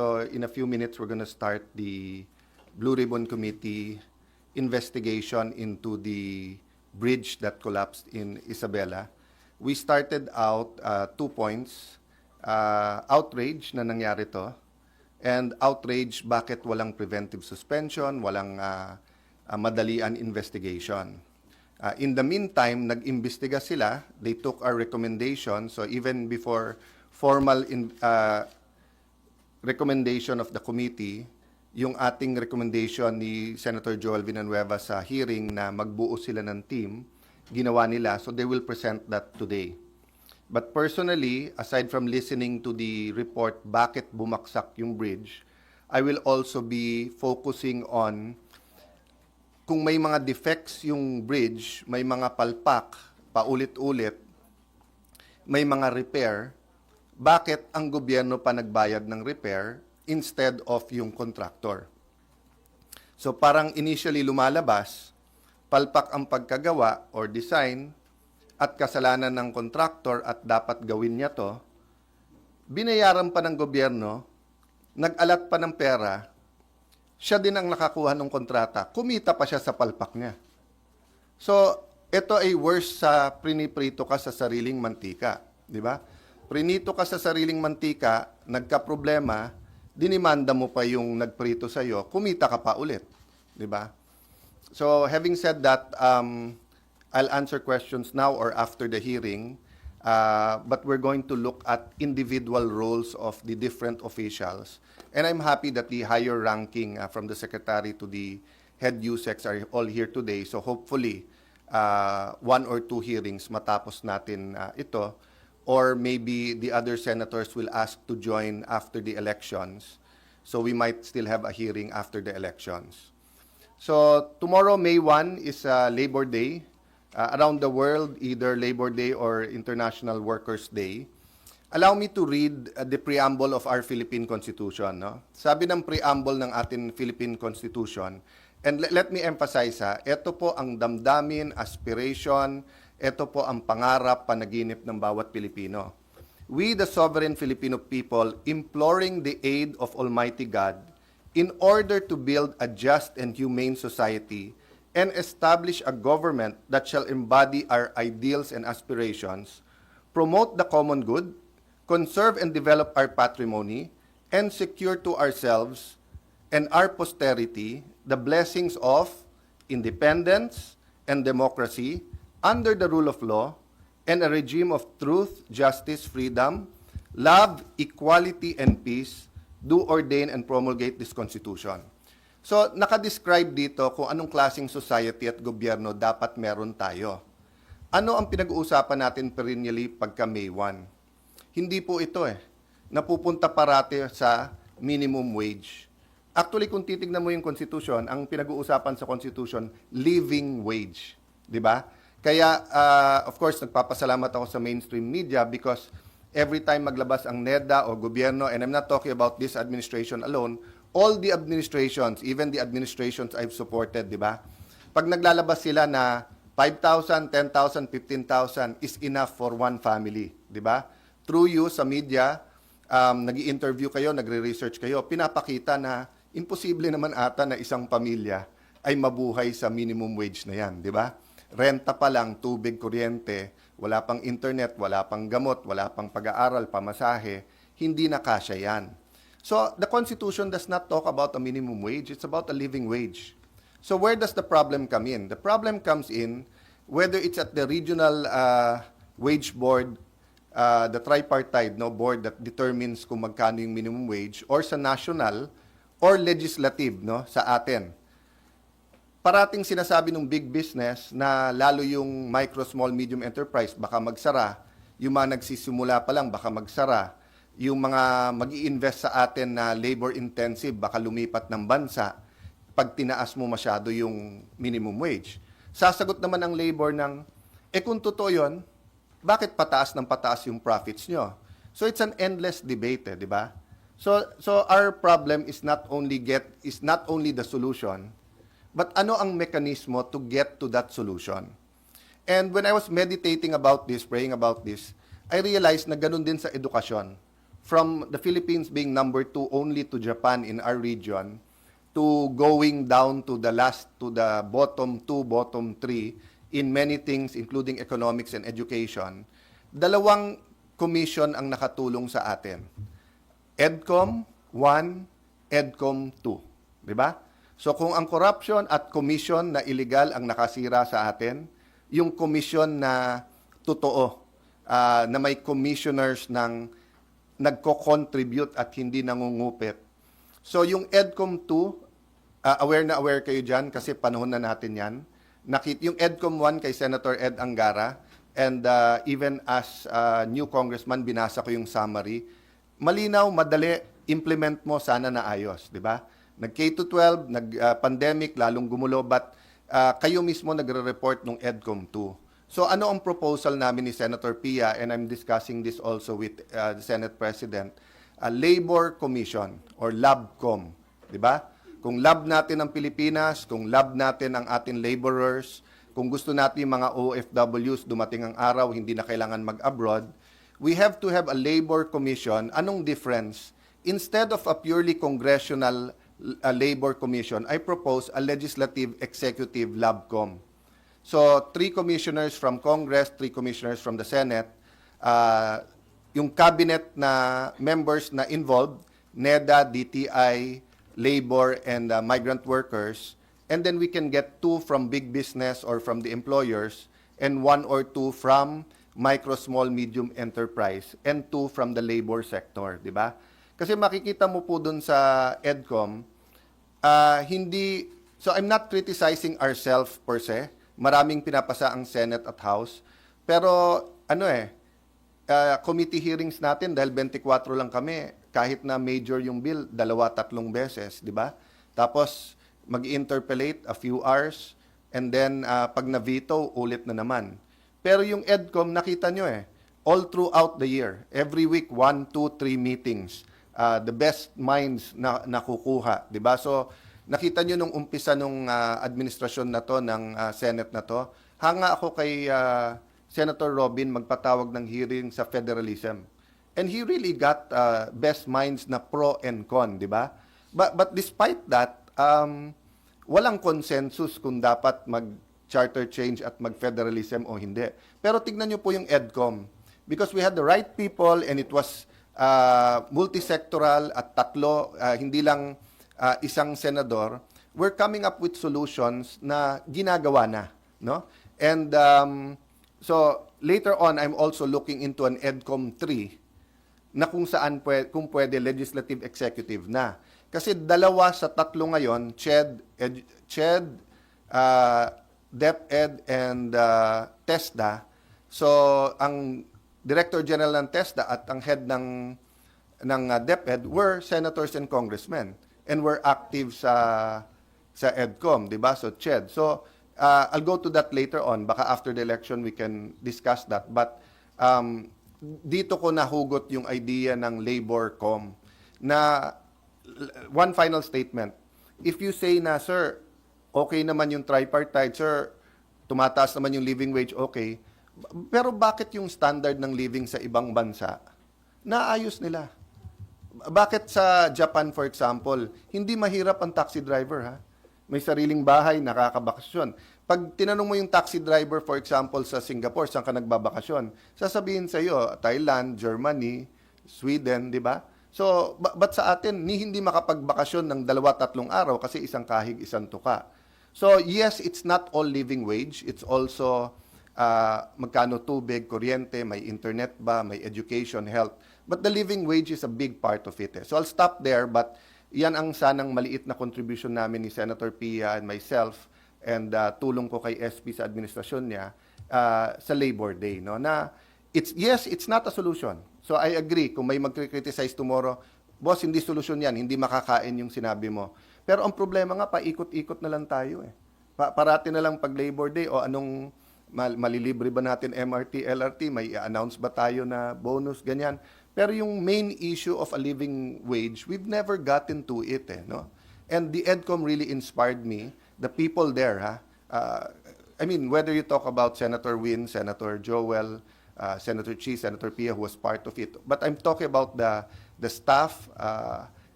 So in a few minutes, we're going to start the Blue Ribbon Committee investigation into the bridge that collapsed in Isabela. We started out uh, two points. Uh, outrage na nangyari to. And outrage bakit walang preventive suspension, walang uh, uh, madalian investigation. Uh, in the meantime, nag-imbestiga sila. They took our recommendation. So even before formal in, uh, recommendation of the committee, yung ating recommendation ni Senator Joel Villanueva sa hearing na magbuo sila ng team, ginawa nila. So they will present that today. But personally, aside from listening to the report bakit bumaksak yung bridge, I will also be focusing on kung may mga defects yung bridge, may mga palpak, paulit-ulit, may mga repair, bakit ang gobyerno pa nagbayad ng repair instead of yung contractor? So parang initially lumalabas, palpak ang pagkagawa or design at kasalanan ng contractor at dapat gawin niya to, binayaran pa ng gobyerno, nag-alat pa ng pera, siya din ang nakakuha ng kontrata, kumita pa siya sa palpak niya. So, ito ay worse sa priniprito ka sa sariling mantika, di ba? Prinito ka sa sariling mantika, nagka-problema, dinimanda mo pa yung nagprito sa iyo, kumita ka pa ulit, di ba? So, having said that, um, I'll answer questions now or after the hearing, uh, but we're going to look at individual roles of the different officials. And I'm happy that the higher ranking uh, from the secretary to the head USEX are all here today. So hopefully, uh, one or two hearings matapos natin uh, ito. Or maybe the other senators will ask to join after the elections. So we might still have a hearing after the elections. So tomorrow, May 1, is uh, Labor Day. Uh, around the world, either Labor Day or International Workers' Day. Allow me to read uh, the preamble of our Philippine Constitution. No? Sabi ng preamble ng ating Philippine Constitution, and le- let me emphasize ha, ito po ang damdamin, aspiration, ito po ang pangarap, panaginip ng bawat Pilipino. We, the sovereign Filipino people, imploring the aid of Almighty God, in order to build a just and humane society and establish a government that shall embody our ideals and aspirations, promote the common good, conserve and develop our patrimony, and secure to ourselves and our posterity the blessings of independence and democracy under the rule of law and a regime of truth, justice, freedom, love, equality, and peace, do ordain and promulgate this Constitution. So, nakadescribe dito kung anong klaseng society at gobyerno dapat meron tayo. Ano ang pinag-uusapan natin perennially pagka May 1? Hindi po ito eh. Napupunta parati sa minimum wage. Actually, kung titignan mo yung Constitution, ang pinag-uusapan sa Constitution, living wage. Di ba? Kaya, uh, of course, nagpapasalamat ako sa mainstream media because every time maglabas ang NEDA o gobyerno, and I'm not talking about this administration alone, all the administrations, even the administrations I've supported, di ba? Pag naglalabas sila na 5,000, 10,000, 15,000 is enough for one family, di ba? Through you sa media, um, nag interview kayo, nagre-research kayo, pinapakita na imposible naman ata na isang pamilya ay mabuhay sa minimum wage na yan, di ba? Renta pa lang, tubig, kuryente, wala pang internet, wala pang gamot, wala pang pag-aaral, pamasahe, hindi na kasya yan. So the Constitution does not talk about a minimum wage, it's about a living wage. So where does the problem come in? The problem comes in whether it's at the regional uh, wage board, uh, the tripartite no board that determines kung magkano yung minimum wage or sa national or legislative no sa atin. Parating sinasabi ng big business na lalo yung micro, small, medium enterprise baka magsara, yung mga nagsisimula pa lang baka magsara, yung mga mag invest sa atin na labor intensive baka lumipat ng bansa pag tinaas mo masyado yung minimum wage. Sasagot naman ang labor ng, eh kung totoo yun, bakit pataas ng pataas yung profits nyo? So it's an endless debate, eh, di ba? So so our problem is not only get is not only the solution, but ano ang mekanismo to get to that solution. And when I was meditating about this, praying about this, I realized na ganun din sa edukasyon. from the Philippines being number two only to Japan in our region to going down to the last, to the bottom two, bottom three in many things, including economics and education, dalawang commission ang nakatulong sa atin. EDCOM 1, EDCOM 2. Di ba? So kung ang corruption at commission na illegal ang nakasira sa atin, yung commission na totoo, ah, na may commissioners ng nagko-contribute at hindi nangungupit. So yung EDCOM 2, ah, aware na aware kayo dyan kasi panahon na natin yan. Nakit yung EDCOM 1 kay Senator Ed Angara and ah, even as ah, new congressman binasa ko yung summary. Malinaw, madali, implement mo sana na ayos, di ba? Nag K-12, nag ah, lalong gumulo but ah, kayo mismo nagre-report nung EDCOM 2. So ano ang proposal namin ni Senator Pia and I'm discussing this also with uh, the Senate President, a labor commission or LABCOM, 'di ba? Kung lab natin ang Pilipinas, kung lab natin ang ating laborers, kung gusto natin mga OFWs dumating ang araw hindi na kailangan mag-abroad, we have to have a labor commission. Anong difference? Instead of a purely congressional uh, labor commission, I propose a legislative executive LABCOM. So, three commissioners from Congress, three commissioners from the Senate, uh, yung cabinet na members na involved, NEDA, DTI, labor, and uh, migrant workers, and then we can get two from big business or from the employers, and one or two from micro, small, medium enterprise, and two from the labor sector, di ba? Kasi makikita mo po dun sa EDCOM, Ah, hindi so I'm not criticizing ourselves per se. Maraming pinapasa ang Senate at House. Pero ano eh, ah, committee hearings natin dahil 24 lang kami, kahit na major yung bill, dalawa tatlong beses, di ba? Tapos mag-interpellate a few hours and then ah, pag na-veto, ulit na naman. Pero yung EDCOM, nakita nyo eh, all throughout the year, every week, one, two, three meetings uh, the best minds na nakukuha, 'di ba? So nakita niyo nung umpisa nung uh, administrasyon na to ng uh, Senate na to, hanga ako kay uh, Senator Robin magpatawag ng hearing sa federalism. And he really got uh, best minds na pro and con, 'di ba? But but despite that, um, walang consensus kung dapat mag charter change at mag-federalism o hindi. Pero tignan niyo po yung EDCOM. Because we had the right people and it was uh, multisectoral at tatlo, uh, hindi lang uh, isang senador, we're coming up with solutions na ginagawa na, no? And um, so later on I'm also looking into an EDCOM 3 na kung saan pwede, kung pwede legislative executive na. Kasi dalawa sa tatlo ngayon, CHED, Ed, CHED, uh, DepEd and uh, TESDA. So ang Director General ng TESDA at ang head ng ng uh, DepEd were senators and congressmen and were active sa sa EDCOM, 'di ba? So CHED. So uh, I'll go to that later on. Baka after the election we can discuss that. But um, dito ko nahugot yung idea ng labor com na one final statement. If you say na, sir, okay naman yung tripartite, sir, tumataas naman yung living wage, okay. Pero bakit yung standard ng living sa ibang bansa, naayos nila? Bakit sa Japan, for example, hindi mahirap ang taxi driver, ha? May sariling bahay, nakakabakasyon. Pag tinanong mo yung taxi driver, for example, sa Singapore, saan ka nagbabakasyon, sasabihin sa iyo, Thailand, Germany, Sweden, di ba? So, ba- ba't sa atin, ni hindi makapagbakasyon ng dalawa, tatlong araw kasi isang kahig, isang tuka. So, yes, it's not all living wage. It's also uh, magkano tubig, kuryente, may internet ba, may education, health. But the living wage is a big part of it. Eh. So I'll stop there, but yan ang sanang maliit na contribution namin ni Senator Pia and myself and uh, tulong ko kay SP sa administrasyon niya uh, sa Labor Day. No? Na it's, yes, it's not a solution. So I agree, kung may mag-criticize tomorrow, boss, hindi solusyon yan, hindi makakain yung sinabi mo. Pero ang problema nga, paikot-ikot na lang tayo eh. Pa- parati na lang pag Labor Day o anong mal- malilibre ba natin MRT, LRT, may i-announce ba tayo na bonus, ganyan. Pero yung main issue of a living wage, we've never gotten to it, eh, no? And the EDCOM really inspired me. The people there, ha? Uh, I mean, whether you talk about Senator Win, Senator Joel, uh, Senator Chi, Senator Pia, who was part of it, but I'm talking about the the staff uh,